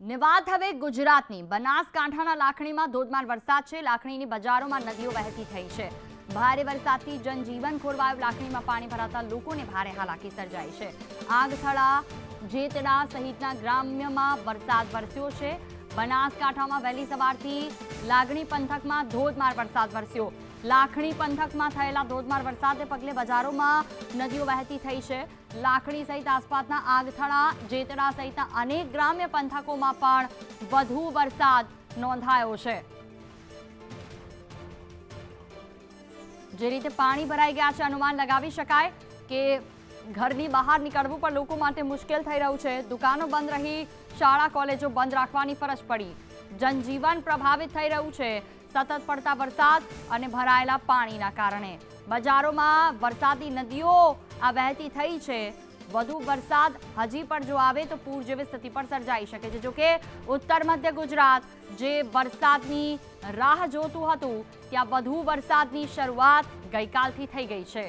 ને વાત હવે ગુજરાતની. બનાસકાંઠાના લાખણીમાં ધોધમાર વરસાદ છે. લાખણીની બજારોમાં નદીઓ વહેતી થઈ છે. ભારે વરસાદથી જનજીવન ખોરવાયું. લાખણીમાં પાણી ભરાતા લોકોને ભારે હાલાકી સર્જાઈ છે. આગથળા જેતડા સહિતના ગ્રામ્યમાં વરસાદ વરસ્યો છે. બનાસકાંઠામાં વહેલી સવારથી લાગણી પંથકમાં ધોધમાર વરસાદ વરસ્યો. લાખણી પંથકમાં થયેલા ધોધમાર વરસાદને પગલે બજારોમાં નદીઓ વહેતી થઈ છે. લાખણી સહિત આસપાસના આગથળા, જેતડા સહિતના અનેક ગ્રામ્ય પંથકોમાં પણ વધુ વરસાદ નોંધાયો છે. જે રીતે પાણી ભરાઈ ગયા છે, અનુમાન લગાવી શકાય કે ઘરની બહાર નીકળવું પણ લોકો માટે મુશ્કેલ થઈ રહ્યું છે. દુકાનો બંધ રહી શાળા કોલેજો બંધ રાખવાની ફરજ પડી. જનજીવન પ્રભાવિત થઈ રહ્યું છે. સતત પડતા વરસાદ અને ભરાયેલા પાણીના કારણે. બજારોમાં વરસાદી નદીઓ આ વહેતી થઈ છે. વધુ વરસાદ હજી પણ જો આવે તો પૂર જેવી સ્થિતિ પણ સર્જાઈ શકે છે. જોકે ઉત્તર મધ્ય ગુજરાત જે વરસાદની રાહ જોતું હતું, ત્યાં વધુ વરસાદની શરૂઆત ગઈકાલથી થઈ ગઈ છે.